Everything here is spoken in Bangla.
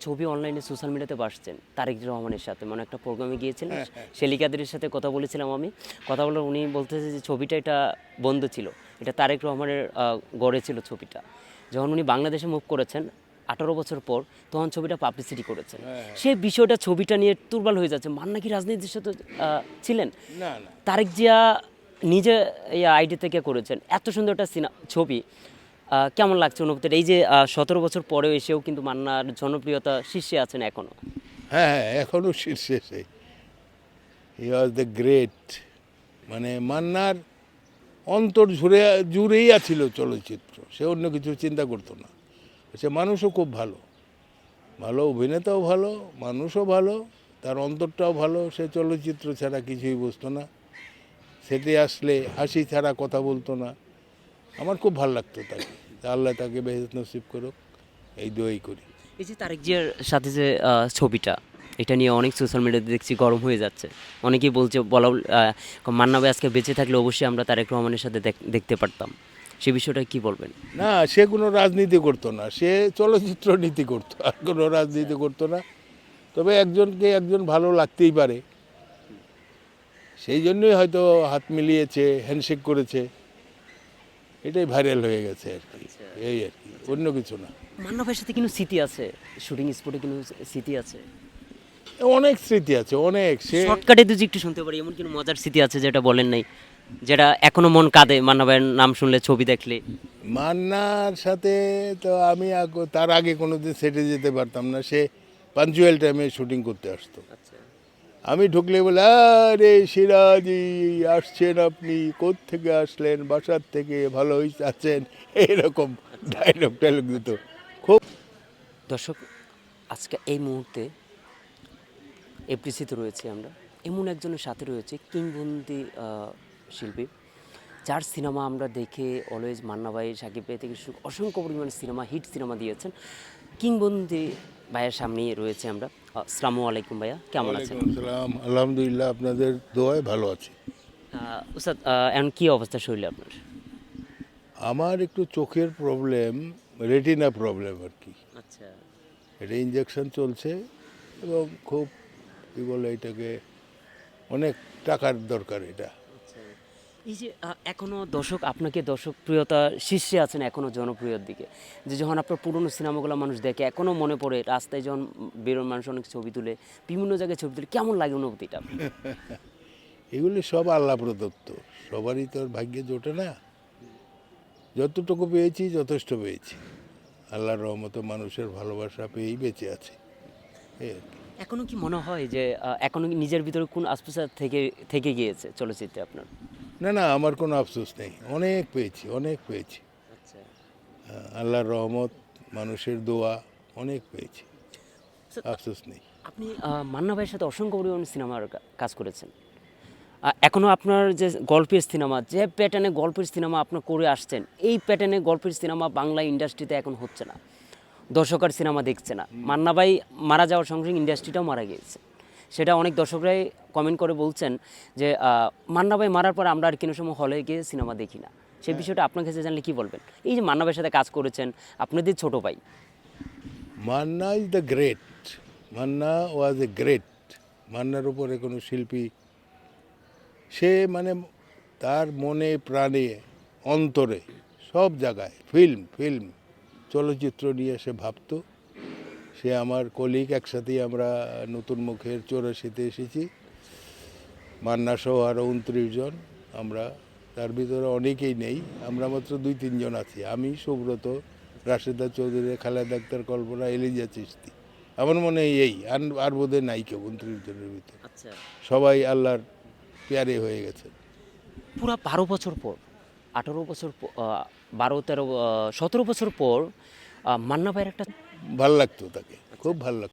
ছবি অনলাইনে সোশ্যাল মিডিয়াতে বাসছেন। তারেক রহমানের সাথে। মানে একটা প্রোগ্রামে গিয়েছিলেন হ্যাঁ, হ্যাঁ। শেলিকাদের সাথে কথা বলেছিলাম আমি। কথা বলে উনি বলতেছে যে ছবিটা এটা বন্ধ ছিল। এটা তারেক রহমানের গড়ে ছিল ছবিটা। যখন উনি বাংলাদেশে মুভ করেছেন আঠারো বছর পর তখন ছবিটা পাবলিসিটি করেছেন। হ্যাঁ। সেই বিষয়টা ছবিটা নিয়ে তুরবাল হয়ে যাচ্ছে। মান্না কি রাজনীতির সাথে ছিলেন? না না। তারেক জিয়া নিজে এই আইডি থেকে করেছেন। এত সুন্দর একটা সিনা ছবি। কেমন লাগছে অনুভূতিটা? এই যে সতেরো বছর পরেও এসেও কিন্তু মান্নার জনপ্রিয়তা শীর্ষে আছেন এখনও? হ্যাঁ হ্যাঁ এখনও শীর্ষে সে হি ওয়াজ দ্য গ্রেট মানে মান্নার অন্তর জুড়ে জুড়েই আছিল চলচ্চিত্র। সে অন্য কিছু চিন্তা করতো না। সে মানুষও খুব ভালো। ভালো অভিনেতাও ভালো, মানুষও ভালো, তার অন্তরটাও ভালো। সে চলচ্চিত্র ছাড়া কিছুই বুঝতো না। সেটি আসলে হাসি ছাড়া কথা বলতো না। আমার খুব ভালো লাগতো তাকে। আল্লাহ তাকে বেহেস নসিব করুক এই দোয়াই করি। এই যে তারেক জিয়ার সাথে যে ছবিটা এটা নিয়ে অনেক সোশ্যাল মিডিয়াতে দেখছি গরম হয়ে যাচ্ছে। অনেকেই বলছে বলা আহ, মান্না ভাই আজকে বেঁচে থাকলে অবশ্যই আমরা তারেক রহমানের সাথে দেখ- দেখতে পারতাম। সে বিষয়টা কি বলবেন? না সে কোনো রাজনীতি করতো না। সে চলচ্চিত্র নীতি করতো আর কোনো রাজনীতি করতো না। তবে একজনকে একজন ভালো লাগতেই পারে। সেই জন্যই হয়তো হাত মিলিয়েছে হ্যান্ডশেক করেছে। এটাই ভাইরাল হয়ে গেছে আর কি। এই আর কি অন্য কিছু না। মান্না ভাইয়ের সাথে কিন্তু স্মৃতি আছে শুটিং স্পটে কিন্তু স্মৃতি আছে। অনেক স্মৃতি আছে অনেক সে শর্টকাটে যদি একটু শুনতে পারি এমন কিন্তু মজার স্মৃতি আছে যেটা বলেন নাই যেটা এখনও মন কাঁদে মান্না ভাইয়ের নাম শুনলে ছবি দেখলে। মান্নার সাথে তো আমি আগ- তার আগে কোনোদিন সেটে যেতে পারতাম না সে পাঞ্চুয়াল টাইমে শুটিং করতে আসতো। আচ্ছা। আমি ঢুকলে বলে, আরে সিরাজি আসছেন আপনি থেকে আসলেন, বাসার থেকে ভালো আছেন? এরকম ডায়লগ টাইলগ দিত। খুব দর্শক, আজকে এই মুহূর্তে এফডিসিতে রয়েছে আমরা। এমন একজনের সাথে রয়েছে কিংবন্দি শিল্পী, যার সিনেমা আমরা দেখে অলওয়েজ মান্না ভাই, সাকিব ভাই থেকে অসংখ্য পরিমাণ সিনেমা হিট সিনেমা দিয়েছেন। কিংবন্দি ভাইয়ের সামনেই রয়েছে আমরা। আসসালামু আলাইকুম ভাইয়া কেমন আছেন? সালাম আসসালাম। আলহামদুলিল্লাহ আপনাদের দোয়ায় ভালো আছে। উস্তাদ এখন কী অবস্থা শরীরে আপনার? আমার একটু চোখের প্রবলেম রেটিনা প্রবলেম আর কি। আচ্ছা। এটা ইঞ্জেকশন চলছে এবং খুব কী বলে এটাকে অনেক টাকার দরকার এটা। এই যে আহ, এখনও দর্শক আপনাকে দর্শক প্রিয়তা শীর্ষে আছেন এখনও জনপ্রিয়র দিকে। যে যখন আপনার পুরনো সিনেমাগুলো মানুষ দেখে এখনও মনে পড়ে রাস্তায় যখন বেরোন মানুষ অনেক ছবি তুলে বিভিন্ন জায়গায় ছবি তুলে কেমন লাগে অনুভূতিটা এগুলি সব আল্লাহ প্রদত্ত। সবারই তো আর ভাগ্যে জোটে না। যতটুকু পেয়েছি যথেষ্ট পেয়েছি। আল্লাহর রহমত মানুষের ভালোবাসা পেয়েই বেঁচে আছে। আর কি। এখনও কি মনে হয় যে আহ, এখনও কি নিজের ভিতরে কোন আস্পেসা থেকে থেকে গিয়েছে চলচ্চিত্রে আপনার? না না আমার কোনো আফসোস নেই। অনেক পেয়েছি অনেক পেয়েছি। আচ্ছা। আল্লাহর রহমত মানুষের দোয়া অনেক পেয়েছি। আফসোস নেই। আপনি মান্না ভাইয়ের সাথে অসংখ্য পরিমাণ সিনেমার কাজ করেছেন। এখনও আপনার যে গল্পের সিনেমা যে প্যাটার্নে গল্পের সিনেমা আপনার করে আসছেন এই প্যাটার্নে গল্পের সিনেমা বাংলা ইন্ডাস্ট্রিতে এখন হচ্ছে না। দর্শকের সিনেমা দেখছে না। মান্না ভাই মারা যাওয়ার সঙ্গে সঙ্গে ইন্ডাস্ট্রিটাও মারা গিয়েছে। সেটা অনেক দর্শকরাই কমেন্ট করে বলছেন যে মান্না ভাই মারার পর আমরা আর কোনো সময় হলে গিয়ে সিনেমা দেখি না। সেই বিষয়টা আপনার কাছে জানলে কি বলবেন? এই যে মান্না ভাইয়ের সাথে কাজ করেছেন আপনাদের ছোট ভাই। Manna is the great Manna was a great মান্নার উপরে কোনো শিল্পী। সে মানে তার মনে প্রাণে অন্তরে সব জায়গায় ফিল্ম ফিল্ম চলচ্চিত্র নিয়ে সে ভাবতো। সে আমার কলিগ একসাথেই আমরা নতুন মুখের চৌরাশিতে এসেছি। মান্না সহ আরও উনত্রিশ জন আমরা। তার ভিতরে অনেকেই নেই আমরা মাত্র দুই তিনজন আছি। আমি সুব্রত রাশেদা চৌধুরী খালেদা আক্তার কল্পনা এলিজা চিস্তি আমার মনে হয় এই আর আর বোধহয় নাই কেউ উনত্রিশ জনের ভিতরে। আচ্ছা। সবাই আল্লাহর পেয়ারে হয়ে গেছে। পুরো বারো বছর পর আঠারো বছর বারো তেরো সতেরো বছর পর মান্না ভাইয়ের একটা ভালো লাগতো তাকে খুব ভালো লাগতো